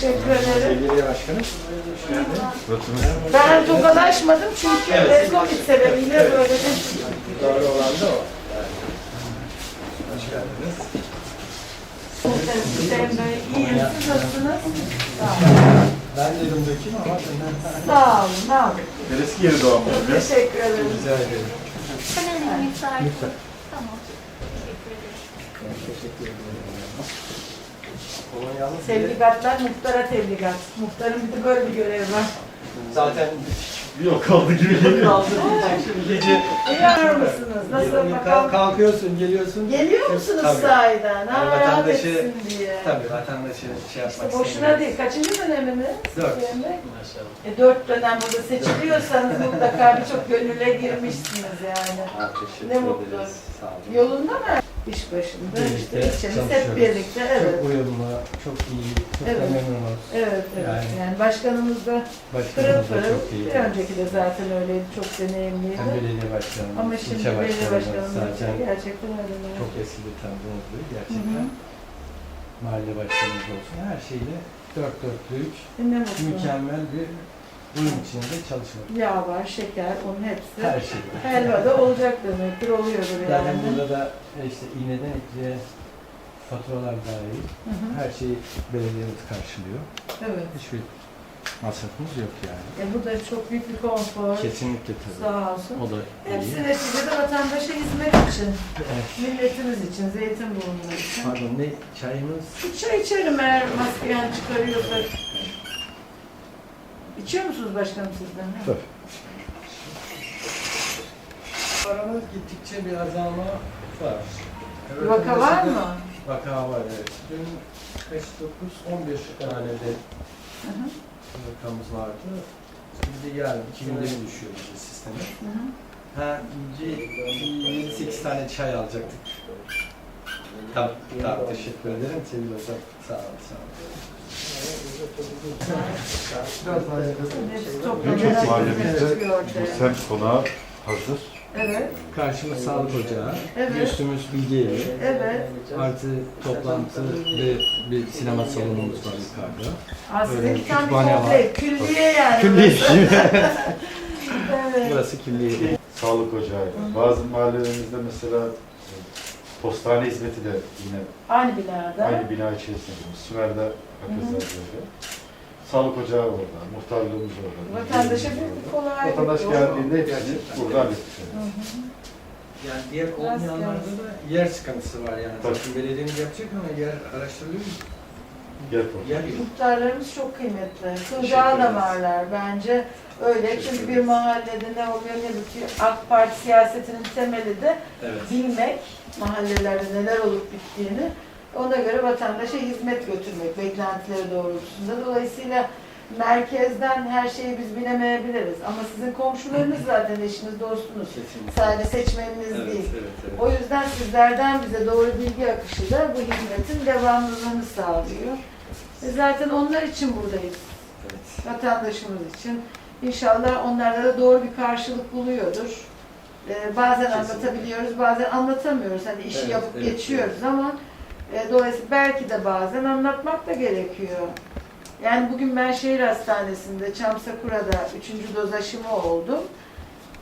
Teşekkür ederim. Sevgili başkanım. Ben tokalaşmadım çünkü Covid sebebiyle böyle bir Doğru olan da o. Hoş geldiniz. Hüseyin Bey, iyiyim. Siz nasılsınız? Ben dedim dökeyim ama Sağ olun, ne yapayım? Neresi geri oluyor? Teşekkür ederim. rica ederim. Hemen miktar. Tamam. Teşekkür ederim. Teşekkür ederim. Kolonyalı Tebligatlar muhtara tebligat. Muhtarın bir de böyle bir görevi var. Zaten Bir yol kaldı gibi geliyor. kaldı diyecek şimdi gece. Uyar mısınız? Nasıl Kalk- bakalım? Kalkıyorsun, geliyorsun. Geliyor musunuz Tabii. sahiden? Ha, Yani rahat vatandaşı- etsin diye. Tabii vatandaşı şey yapmak İşte boşuna değil. Kaçıncı döneminiz? Dört. Maşallah. E, dört dönem burada seçiliyorsanız mutlaka birçok gönüle girmişsiniz yani. Ha, teşekkür Ne mutlu. ederiz. Sağ olun. Yolunda mı? İş başında. işte Birlikte içimiz hep çalışıyoruz. birlikte. Evet. Çok uyumlu, çok iyi, çok Evet. da memnunuz. Evet, evet. Yani, Yani- başkanımız da pırıl Başkanımız da pırıl. çok iyi. Bir önceki de zaten öyleydi. Çok deneyimliydi. Hem belediye başkanımız, Ama şimdi ilçe belediye başkanımız başkanımız zaten gerçekten öyle. çok eski bir tanıdığımız biri Hı gerçekten. hı. Mahalle başkanımız olsun. Her şeyle dört dörtlük, Ne mutlu. mükemmel bir uyum içinde çalışmak. Yağ var, şeker, onun hepsi. Her şey. Helva da olacak demektir. Oluyordur Zaten yani. burada da e, işte iğneden ipliğe faturalar dahil Hı hı. her şeyi belediyemiz karşılıyor. Evet. Hiçbir masrafımız yok yani. E, bu da çok büyük bir konfor. Kesinlikle tabii. Sağ olsun. O da Hepsi iyi. neticede vatandaşa hizmet için, Evet. milletimiz için, Zeytinburnu için. Pardon ne çayımız? Bir çay içerim eğer maskeyen çıkarıyorsak. İçiyor musunuz başkanım sizden? Tabii. Paramız gittikçe bir azalma var. Evet, Vaka var mı? Vaka var evet. Dün kaç 9 11 tane de Hı hı. vakamız vardı. Şimdi yarın iki günde bir düşüyor işte sisteme. Hı hı. Ha, ince 8 tane çay alacaktık. Tamam, tamam teşekkür ederim. Sevgili hocam. Sağ olun, sağ olun. Toplanarak mahallemizde bu semt konağı hazır. Evet, Karşımız sağlık ocağı, Evet. üstümüz bilgi evi, evet. artı toplantı ve bir sinema salonumuz var yukarıda. Aslında Öyle, bir tane kütüphane var. külliye yani. Külliye. evet. Burası külliye. Sağlık ocağı. Bazı mahallelerimizde mesela postane hizmeti de yine Aynı binada. aynı bina içerisinde. Sümer'de Akızlar böyle. Sağlık ocağı orada, muhtarlığımız orada. Vatandaşa büyük bir kolaylık. Vatandaş geldiğinde hepsini Gerçekten. burada halletmiş. Hı oluyoruz. hı. Yani diğer olmayanlarda da yer sıkıntısı var yani. Tabii. Tabii belediyemiz yapacak ama yer araştırılıyor mu? Yer yok. Muhtarlarımız çok kıymetli. Kılcağı da varlar bence. Öyle çünkü bir mahallede ne oluyor ne bitiyor. AK Parti siyasetinin temeli de Evet. bilmek, mahallelerde neler olup bittiğini. Ona göre vatandaşa hizmet götürmek, beklentileri doğrultusunda. Dolayısıyla merkezden her şeyi biz bilemeyebiliriz. Ama sizin komşularınız zaten eşiniz, dostunuz. Kesinlikle. Sadece seçmeniniz Evet, değil. evet, evet. O yüzden sizlerden bize doğru bilgi akışı da bu hizmetin devamlılığını sağlıyor. E zaten onlar için buradayız. evet. Vatandaşımız için. İnşallah onlarda da doğru bir karşılık buluyordur. E, bazen Kesinlikle. anlatabiliyoruz, bazen anlatamıyoruz. Hani işi Evet, yapıp evet, geçiyoruz ama e, dolayısıyla belki de bazen anlatmak da gerekiyor. Yani bugün ben şehir hastanesinde Çamsakura'da 3. doz aşımı oldum.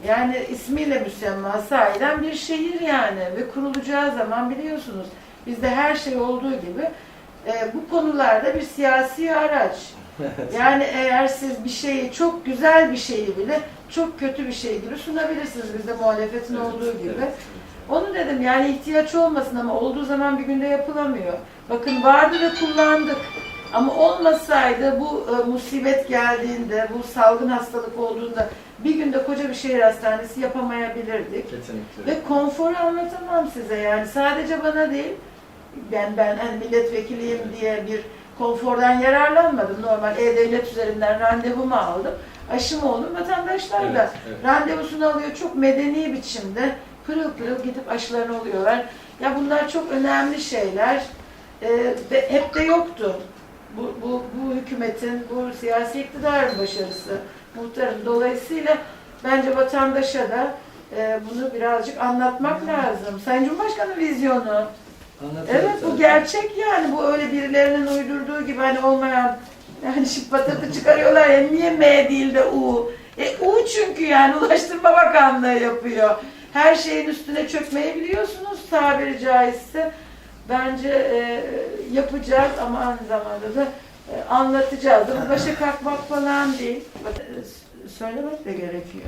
Yani ismiyle müsemma sahiden bir şehir yani ve kurulacağı zaman biliyorsunuz bizde her şey olduğu gibi e, bu konularda bir siyasi araç. Yani eğer siz bir şeyi çok güzel bir şeyi bile çok kötü bir şey gibi sunabilirsiniz bizde muhalefetin olduğu gibi. Onu dedim yani ihtiyaç olmasın ama olduğu zaman bir günde yapılamıyor. Bakın vardı ve kullandık. Ama olmasaydı bu e, musibet geldiğinde, bu salgın hastalık olduğunda bir günde koca bir şehir hastanesi yapamayabilirdik. Kesinlikle. Ve konforu anlatamam size yani sadece bana değil. Ben ben hani milletvekiliyim diye bir konfordan yararlanmadım. Normal e-devlet üzerinden randevumu aldım. Aşım oldum. Vatandaşlar da Evet, evet. randevusunu alıyor çok medeni biçimde pırıl pırıl gidip aşılarını oluyorlar. Ya bunlar çok önemli şeyler. Ee, ve hep de yoktu. Bu, bu, bu hükümetin, bu siyasi iktidarın başarısı, muhtarın. Dolayısıyla bence vatandaşa da e, bunu birazcık anlatmak lazım. Sayın Cumhurbaşkanı vizyonu. Evet bu gerçek yani. Bu öyle birilerinin uydurduğu gibi hani olmayan Yani şu patırtı çıkarıyorlar ya niye M değil de U? E U çünkü yani Ulaştırma Bakanlığı yapıyor. Her şeyin üstüne çökmeyi biliyorsunuz tabiri caizse. Bence e, yapacağız ama aynı zamanda da e, anlatacağız. Ama başa kalkmak falan değil. Söylemek de gerekiyor.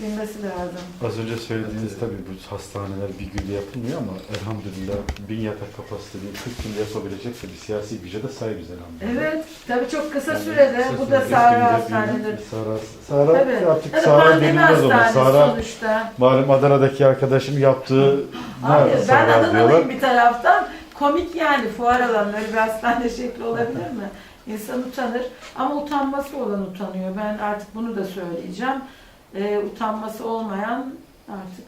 Bilmesi lazım. Az önce söylediğiniz tabii bu hastaneler bir günde yapılmıyor ama elhamdülillah bin yatak kapasiteli 40 günde yapabilecek bir siyasi güce de sahibiz elhamdülillah. Evet, tabii çok kısa Yani sürede. kısa Bu da Sahra bir Sahra, Sahra Tabii. artık Tabii Sahra denilmez ona. Sahra sonuçta. malum Adana'daki arkadaşım yaptığı Hayır, ben. Adanalıyım bir taraftan. Komik yani fuar alanları bir hastane şekli olabilir mi? İnsan utanır ama utanması olan utanıyor. Ben artık bunu da söyleyeceğim. Ee, utanması olmayan artık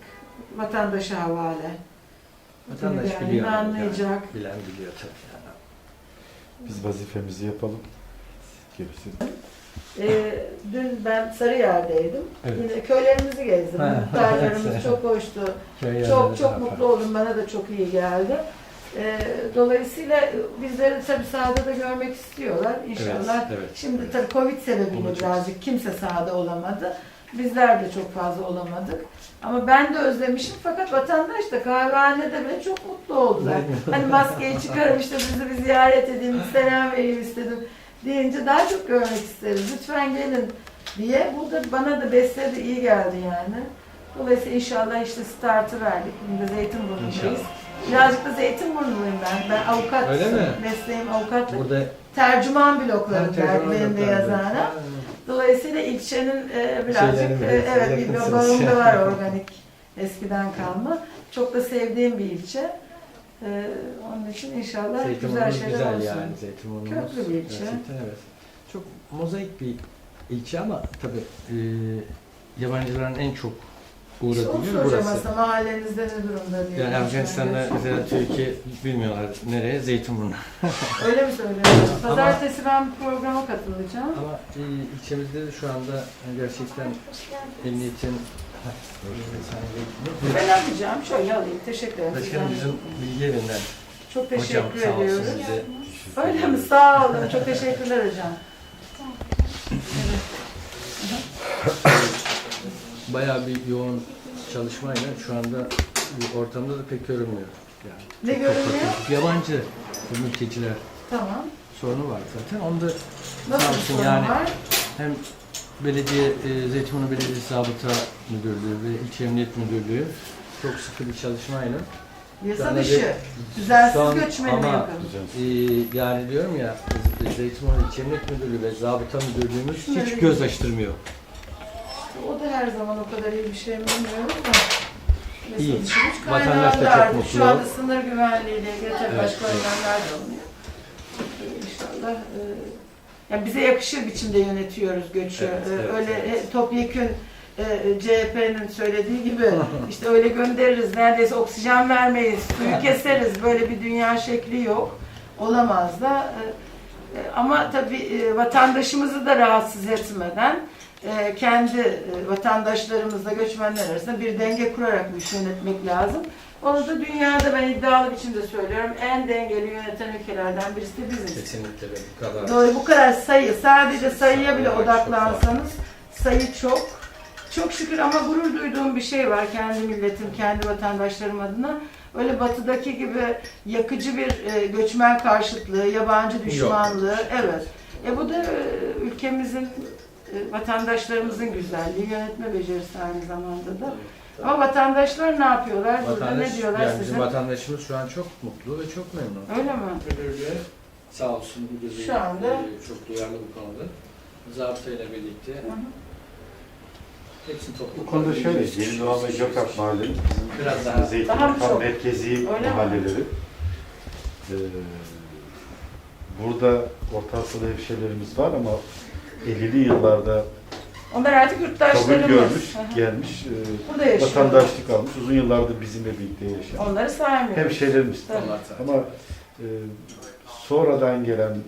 vatandaşa havale. Vatandaş Yani biliyor. anlayacak. Yani, bilen biliyor tabii. Yani. Biz vazifemizi yapalım. Gerisi. Ee, dün ben Sarıyer'deydim. Evet. Yine köylerimizi gezdim. Muhtarlarımız çok hoştu. Köy Çok çok mutlu farklı. oldum. Bana da çok iyi geldi. Ee, dolayısıyla bizleri tabii sahada da görmek istiyorlar. İnşallah. Evet, evet, Şimdi evet. tabii Covid sebebiyle birazcık kimse sahada olamadı. Bizler de çok fazla olamadık. Ama ben de özlemişim fakat vatandaş da kahvehanede bile çok mutlu oldular. hani maskeyi çıkarım işte bizi bir ziyaret edeyim, selam vereyim istedim deyince daha çok görmek isteriz. Lütfen gelin diye. Bu da bana da besledi, iyi geldi yani. Dolayısıyla inşallah işte startı verdik. Şimdi de Zeytinburnu'ndayız. Birazcık da Zeytinburnu'luyum ben. Ben avukat, Öyle mi? mesleğim avukatlık. Burada Tercüman derdi benim de doktorlar. Dolayısıyla ilçenin e, birazcık Şeylerini e, evet bir yakınsınız. bağım da var organik eskiden kalma. Çok da sevdiğim bir ilçe. E, onun için inşallah güzel Zeytinburnu şeyler güzel olsun. yani Zeytinburnu'muz. Köklü bir ilçe. Gerçekten evet. Çok mozaik bir ilçe ama tabii e, yabancıların en çok Uğradığı onu yer soracağım burası. aslında mahallenizde ne durumda diye. Yani Afganistan'da mesela Türkiye bilmiyorlar nereye Zeytinburnu. Öyle mi söylüyorsun? Pazartesi ben programa katılacağım. Ama e, ilçemizde de şu anda gerçekten Hoş geldiniz. emniyetin Ben alacağım. Şöyle alayım. Teşekkür ederim. Başkanım bizim bilgi evinden Çok hocam teşekkür sağ olsun ediyoruz. bize Öyle mi? Sağ olun. Çok teşekkürler hocam. Bayağı bir yoğun çalışmayla şu anda ortamda da pek görünmüyor. Yani Ne çok görünüyor? Yabancı mülteciler Tamam. sorunu var zaten. Onu da Nasıl bir sorun yani. var? hem belediye, e, Zeytinburnu Belediyesi Zabıta Müdürlüğü ve İlçe Emniyet Müdürlüğü çok sıkı bir çalışmayla Yasa dışı. Düzensiz ama- yapalım. e, yani diyorum ya Zeytinburnu İlçe Emniyet Müdürlüğü ve Zabıta Müdürlüğümüz hiç göz açtırmıyor. O da her zaman o kadar iyi bir şey mi bilmiyorum. Yasa İyi. Vatandaş da çok mutlu. Şu anda sınır güvenliğiyle ilgili tabii Evet, başka önlemler de alınıyor. İnşallah e, yani bize yakışır biçimde yönetiyoruz göçü. Evet, E, evet, öyle evet. e, topyekün e, CHP'nin söylediği gibi işte öyle göndeririz, neredeyse oksijen vermeyiz, suyu keseriz. Böyle bir dünya şekli yok. Olamaz da. E, e, Ama tabii e, vatandaşımızı da rahatsız etmeden e, kendi e, vatandaşlarımızla göçmenler arasında bir denge kurarak bu işi yönetmek lazım. Onu da dünyada ben iddialı biçimde söylüyorum. En dengeli yöneten ülkelerden birisi de biziz. Kesinlikle bu kadar. Doğru bu kadar sayı, sadece sayıya bile odaklansanız sayı çok. Çok şükür ama gurur duyduğum bir şey var kendi milletim, kendi vatandaşlarım adına. Öyle batıdaki gibi yakıcı bir e, göçmen karşıtlığı, yabancı düşmanlığı, evet. E bu da e, ülkemizin, vatandaşlarımızın güzelliği, yönetme becerisi aynı zamanda da. Ama vatandaşlar ne yapıyorlar? Burada Vatandaş, ne diyorlar yani size? bizim vatandaşımız şu an çok mutlu ve çok memnun. Öyle mi? Müdürlüğü sağ olsun bu gözü Şu anda- çok duyarlı bu konuda. Zabıta ile birlikte Hı hı. hepsini toplu. Bu konuda şöyle, Yeni Doğan ve Gökak Mahallenin Biraz daha- Zeytinburnu Daha mı çok? merkezi Öyle mi? mahalleleri. Ee, burada Orta Asyalı hemşehrilerimiz var ama 50'li yıllarda Onlar artık kabul yurttaşlarımız. görmüş, hı. gelmiş, e, Burada yaşıyor. vatandaşlık almış, uzun yıllardır bizimle birlikte yaşayan Onları saymıyoruz. hemşehrilerimiz. Tabii. Ama e, sonradan gelen e,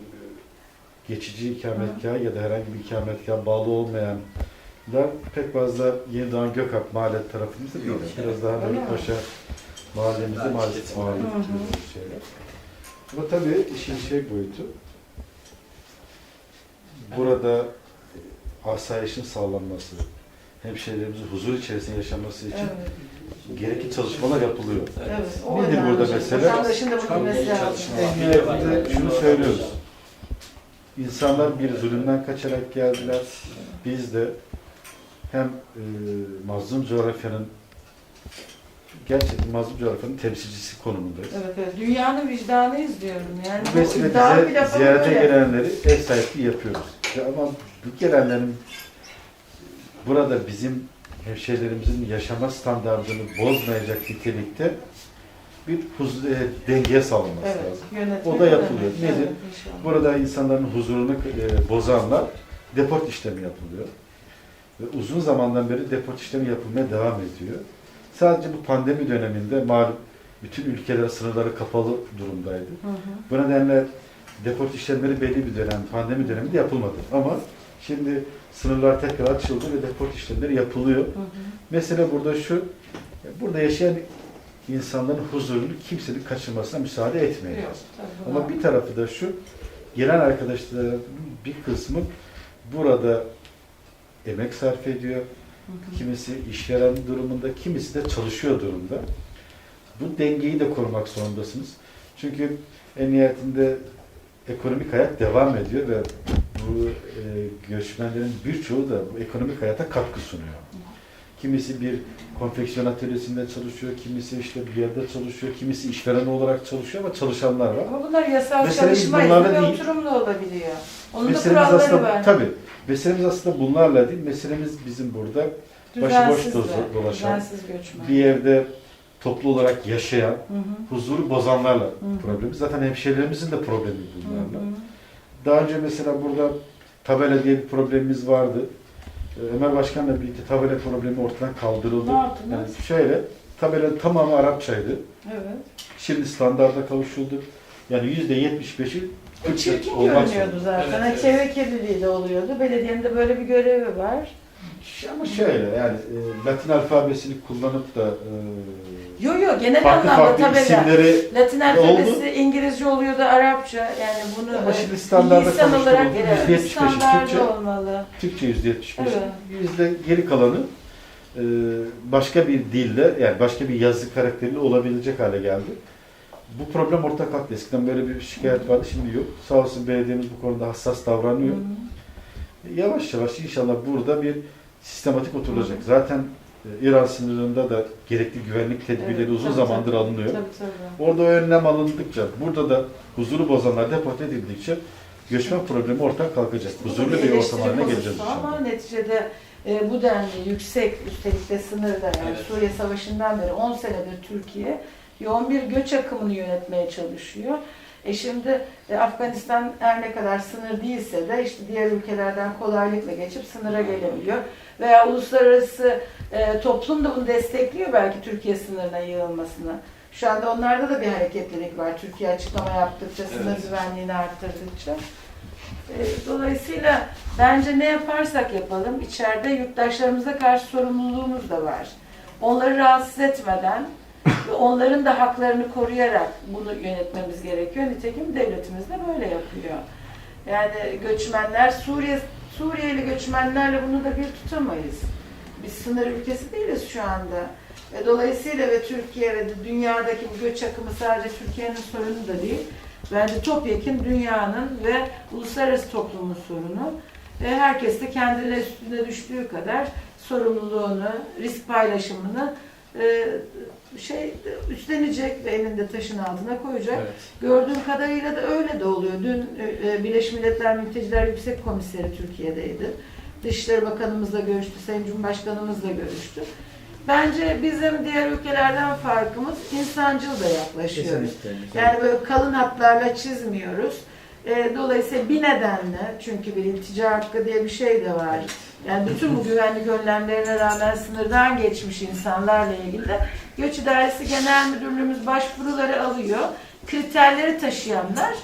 geçici ikametgah ya da herhangi bir ikametgah bağlı olmayanlar pek fazla Yeni Doğan Gökak mahalle tarafımızda değil. Yok, Biraz daha Öyle mi? Beylikpaşa mahallemizde Daha maalesef Hı hı. tutuyoruz şeyler. Ama tabii işin şey boyutu burada asayişin sağlanması, hemşehrilerimizin huzur içerisinde yaşaması için Evet. gerekli çalışmalar yapılıyor. Evet. o Nedir burada mesele? Vatandaşın da. En nihayetinde şunu söylüyoruz. İnsanlar bir zulümden kaçarak geldiler. Biz de hem e, mazlum coğrafyanın gerçekten mazlum coğrafyanın temsilcisi konumundayız. Evet, evet. Dünyanın vicdanıyız diyorum. Yani Bu bu vesile iddia bir bize lafı ziyarete gelenleri ev sahipliği yapıyoruz. Ama bu gelenlerin burada bizim hemşehrilerimizin yaşama standartını bozmayacak nitelikte bir huz e, dengeye sağlanması Evet, lazım. O da yapılıyor. Nedir? Evet. Burada insanların huzurunu e, bozanlar deport işlemi yapılıyor. Ve uzun zamandan beri deport işlemi yapılmaya devam ediyor. Sadece bu pandemi döneminde malum bütün ülkeler sınırları kapalı durumdaydı. Hı hı. Bu nedenle deport işlemleri belli bir dönem, pandemi döneminde yapılmadı. Ama şimdi sınırlar tekrar açıldı ve deport işlemleri yapılıyor. Hı hı. Mesele burada şu, burada yaşayan insanların huzurunu kimsenin kaçırmasına müsaade etmeyeceğiz. Yok, tabii Ama bir tarafı da şu, gelen arkadaşların bir kısmı burada emek sarf ediyor. Hı hı. Kimisi işveren durumunda, kimisi de çalışıyor durumda. Bu dengeyi de korumak zorundasınız. Çünkü en nihayetinde ekonomik hayat devam ediyor ve bu e, göçmenlerin birçoğu da bu ekonomik hayata katkı sunuyor. Kimisi bir konfeksiyon atölyesinde çalışıyor, kimisi işte bir yerde çalışıyor, kimisi işveren olarak çalışıyor ama çalışanlar var. Ama bunlar yasal Meselemiz çalışma izni ve değil. oturumlu olabiliyor. Onun da Meselemiz kuralları aslında var. tabii. Meselemiz aslında bunlarla değil. Meselemiz bizim burada başıboş Düzensiz dozu- de, dolaşan, bir yerde toplu olarak yaşayan, Hı hı. huzuru bozanlarla hı. problemi. Zaten hemşehrilerimizin de problemi Hı bunlarla. hı. Daha önce mesela burada tabela diye bir problemimiz vardı. Ee, Ömer Başkan'la birlikte tabela problemi ortadan kaldırıldı. Yani şöyle, tabelanın tamamı Arapçaydı. Evet. Şimdi standarda kavuşuldu. Yani yüzde yetmiş beşi E, çirkin olmak görünüyordu zaten. Evet. Çevre kirliliği de oluyordu. Belediyenin de böyle bir görevi var. Ama şöyle yani e, Latin alfabesini kullanıp da e, Yo yo genel farklı anlamda farklı tabela. isimleri Latin oldu. alfabesi İngilizce oluyordu, Arapça. Yani bunu Ama şimdi standarda lisan olarak evet, Yüzde yetmiş beşi Türkçe, olmalı. Türkçe yüzde yetmiş. Evet. Yüzde geri kalanı e, başka bir dilde yani başka bir yazı karakteriyle olabilecek hale geldi. Bu problem ortak kalktı. Eskiden böyle bir şikayet vardı, şimdi yok. Sağ olsun belediyemiz bu konuda hassas davranıyor. Yavaş yavaş inşallah burada bir sistematik oturulacak. Zaten İran sınırında da gerekli güvenlik tedbirleri Evet, uzun tabii, zamandır tabii. alınıyor. Tabii tabii. Orada önlem alındıkça, burada da huzuru bozanlar deport edildikçe göçmen problemi ortadan kalkacak. Huzurlu bir ortam haline geleceğiz Ama neticede e, bu denli yüksek, üstelik de sınırda yani Evet. Suriye Savaşı'ndan beri 10 senedir Türkiye yoğun bir göç akımını yönetmeye çalışıyor. E şimdi e, Afganistan her ne kadar sınır değilse de işte diğer ülkelerden kolaylıkla geçip sınıra gelebiliyor. Veya uluslararası e, toplum da bunu destekliyor belki Türkiye sınırına yığılmasını. Şu anda onlarda da bir hareketlilik var. Türkiye açıklama yaptıkça, sınır Evet. güvenliğini arttırdıkça. E, Dolayısıyla bence ne yaparsak yapalım içeride yurttaşlarımıza karşı sorumluluğumuz da var. Onları rahatsız etmeden onların da haklarını koruyarak bunu yönetmemiz gerekiyor. Nitekim devletimiz de böyle yapıyor. Yani göçmenler Suriye Suriyeli göçmenlerle bunu da bir tutamayız. Biz sınır ülkesi değiliz şu anda. Ve dolayısıyla ve Türkiye ve dünyadaki bu göç akımı sadece Türkiye'nin sorunu da değil. Bence topyekun dünyanın ve uluslararası toplumun sorunu. Ve herkes de kendine üstüne düştüğü kadar sorumluluğunu, risk paylaşımını e, şey üstlenecek ve elinde taşın altına koyacak. Evet. Gördüğüm kadarıyla da öyle de oluyor. Dün e, Birleşmiş Milletler Mülteciler Yüksek Komiseri Türkiye'deydi. Dışişleri Bakanımızla görüştü, Sayın Cumhurbaşkanımızla görüştü. Bence bizim diğer ülkelerden farkımız insancıl da yaklaşıyoruz. Yani böyle kalın hatlarla çizmiyoruz. E, dolayısıyla bir nedenle, çünkü bir iltica hakkı diye bir şey de var. Yani bütün bu güvenlik önlemlerine rağmen sınırdan geçmiş insanlarla ilgili de Göç İdaresi Genel Müdürlüğümüz başvuruları alıyor. Kriterleri taşıyanlar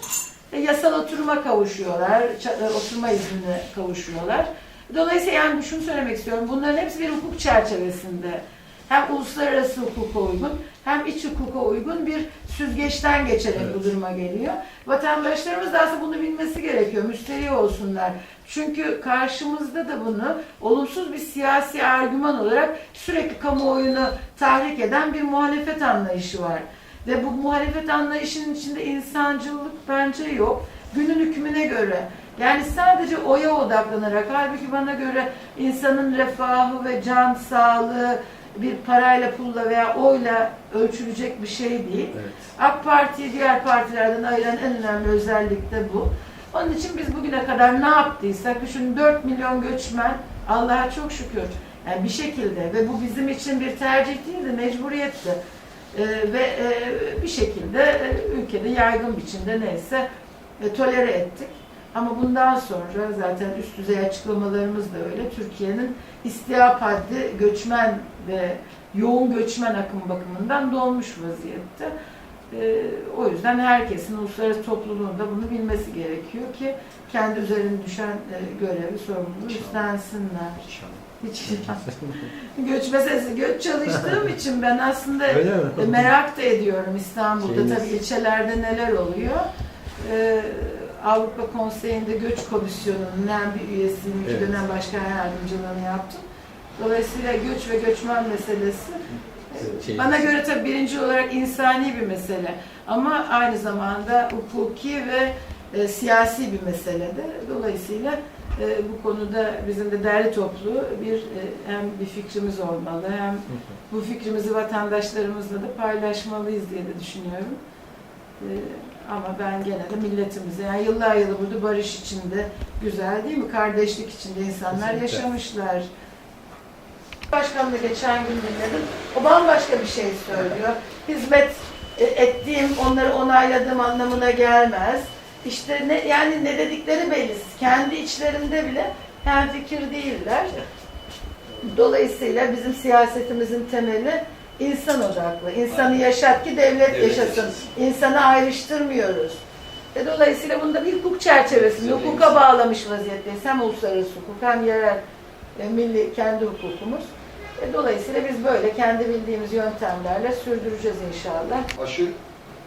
e, yasal oturuma kavuşuyorlar, e, oturma iznine kavuşuyorlar. Dolayısıyla yani şunu söylemek istiyorum, bunların hepsi bir hukuk çerçevesinde hem uluslararası hukuka uygun hem iç hukuka uygun bir süzgeçten geçerek bu Evet. duruma geliyor. Vatandaşlarımız da aslında bunu bilmesi gerekiyor. Müsterih olsunlar. Çünkü karşımızda da bunu olumsuz bir siyasi argüman olarak sürekli kamuoyunu tahrik eden bir muhalefet anlayışı var. Ve bu muhalefet anlayışının içinde insancılık bence yok. Günün hükmüne göre. Yani sadece oya odaklanarak, halbuki bana göre insanın refahı ve can sağlığı bir parayla, pulla veya oyla ölçülecek bir şey değil. Evet. AK Parti'yi diğer partilerden ayıran en önemli özellik de bu. Onun için biz bugüne kadar ne yaptıysak, şu 4 milyon göçmen Allah'a çok şükür yani bir şekilde ve bu bizim için bir tercih değil de mecburiyetti. Ee, ve e, bir şekilde e, ülkede yaygın biçimde neyse e, tolere ettik. Ama bundan sonra zaten üst düzey açıklamalarımız da öyle. Türkiye'nin istihap haddi göçmen ve yoğun göçmen akım bakımından dolmuş vaziyette. Ee, o yüzden herkesin uluslararası topluluğun da bunu bilmesi gerekiyor ki kendi üzerine düşen e, görevi, sorumluluğu üstlensinler. Hiç göç meselesi, göç çalıştığım için ben aslında e, merak da ediyorum İstanbul'da Şeyiniz- tabii ilçelerde neler oluyor. Ee, Avrupa Konseyi'nde Göç Komisyonu'nun hem bir üyesiyim, iki Evet. dönem başkan yardımcılığını yaptım. Dolayısıyla göç ve göçmen meselesi e, Şey- bana göre tabii birinci olarak insani bir mesele ama aynı zamanda hukuki ve e, siyasi bir mesele de. Dolayısıyla e, bu konuda bizim de derli toplu bir e, hem bir fikrimiz olmalı hem bu fikrimizi vatandaşlarımızla da paylaşmalıyız diye de düşünüyorum. Ee, ama ben gene de milletimize, yani yıllar yılı burada barış içinde, güzel değil mi? Kardeşlik içinde insanlar Kesinlikle. yaşamışlar. Başkanla geçen gün dinledim. O bambaşka bir şey söylüyor. Hizmet e, ettiğim, onları onayladığım anlamına gelmez. İşte ne, yani ne dedikleri belli. Kendi içlerinde bile hem fikir değiller. Dolayısıyla bizim siyasetimizin temeli insan odaklı. İnsanı Aynen. yaşat ki devlet Devlet yaşasın. yaşasın. İnsanı ayrıştırmıyoruz. Ve dolayısıyla bunda bir hukuk çerçevesinde Güzel, hukuka bağlamış vaziyetteyiz. Hem uluslararası hukuk hem yerel e, milli kendi hukukumuz. E, dolayısıyla biz böyle kendi bildiğimiz yöntemlerle sürdüreceğiz inşallah. aşı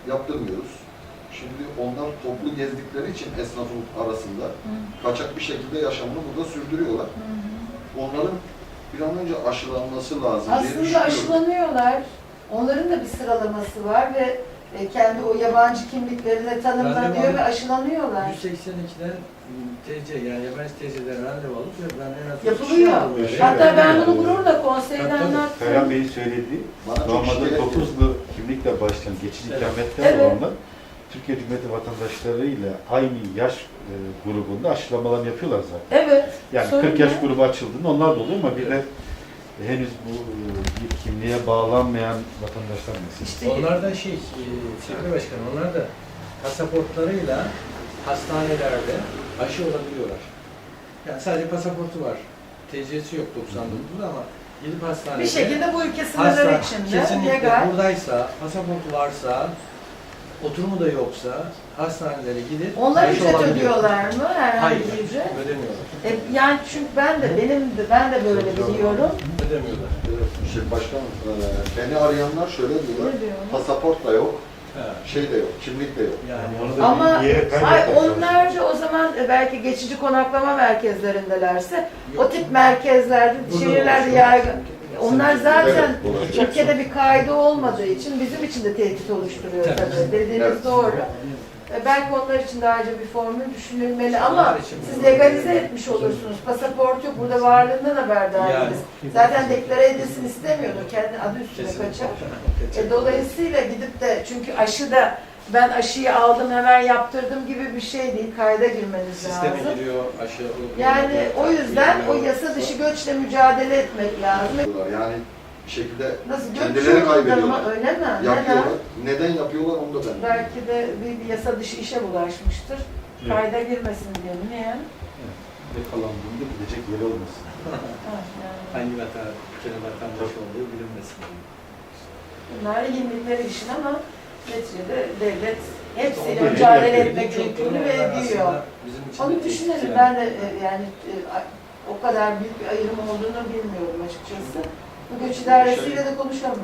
yaptırmıyoruz. Şimdi onlar toplu gezdikleri için esnafın arasında kaçak bir şekilde yaşamını burada sürdürüyorlar. Onların bir an önce aşılanması lazım diye Aslında düşünüyorum. aşılanıyorlar. Onların da bir sıralaması var ve e, kendi o yabancı kimliklerine tanımlanıyor Randevu ve aşılanıyorlar. 182'den TC yani yabancı TC'den randevu alıp ben en az Yapılıyor. Hatta ben bunu gururla konseyde Tabii, tabii. anlattım. Ferhan Bey'in söylediği Bana çok normalde şikayet ediyor. 9'lu kimlikle başlayan geçici Evet. ikametler Evet. olanlar Türkiye Cumhuriyeti vatandaşlarıyla aynı yaş e, grubunda aşılamalarını yapıyorlar zaten. Evet. Yani Sorun 40 yaş ne? grubu açıldığında onlar da oluyor ama bir de henüz bu e, bir kimliğe bağlanmayan vatandaşlar mesela. İşte Onlar da şey, e, Başkan, onlar da pasaportlarıyla hastanelerde aşı olabiliyorlar. Yani sadece pasaportu var. TC'si yok 99'da ama gidip hastanede bir şekilde bu ülke sınırları hasta, içinde kesinlikle legal. buradaysa, pasaportu varsa, oturumu da yoksa hastanelere gidip Onlar ücret olabiliyor. ödüyorlar mı? Herhangi Hayır, bir ücret. ödemiyorlar. E, yani çünkü ben de benim de ben de böyle biliyorum. Ödemiyorlar. Evet, Şey, başkanım, e, beni arayanlar şöyle diyorlar, Ne diyor? pasaport da yok, Ha, şey de yok, kimlik de yok. yani onu da Ama ay, onlar da o zaman e, belki geçici konaklama merkezlerindelerse Yok. o tip merkezlerde, Burada şehirlerde olsun. yaygın. Onlar zaten ülkede bir kaydı olmadığı için bizim için de tehdit oluşturuyor Tabii. Dediğiniz doğru. E, Belki onlar için daha önce bir formül düşünülmeli ama siz legalize etmiş olursunuz. Pasaport yok, burada varlığından haberdardınız. Zaten deklare edilsin istemiyordur, kendi adı üstüne kaçar. E, dolayısıyla gidip de çünkü aşı da ben aşıyı aldım hemen yaptırdım gibi bir şey değil. Kayda girmeniz Sisteme lazım. giriyor aşı. Yani o yüzden o yasa dışı göçle mücadele etmek lazım. Yani bir şekilde Nasıl göç Kendileri mı? kaybediyorlar. Öyle mi? Neden? yapıyorlar. Neden yapıyorlar onu da ben Belki de bir, bir yasa dışı işe bulaşmıştır. Evet. Kayda girmesin diye. Niye? Yakalandığında gidecek yeri olmasın. Ha, yani. Hangi vatan, ülkenin vatandaşı olduğu bilinmesin. Bunlar yenilikleri işin ama neticede devlet hepsiyle mücadele yapıyor. etmek yükümlü ve ediyor. Onu düşünelim. Ben de e, yani e, o kadar büyük bir ayrım olduğunu bilmiyorum açıkçası. Bu göç idaresiyle de konuşalım.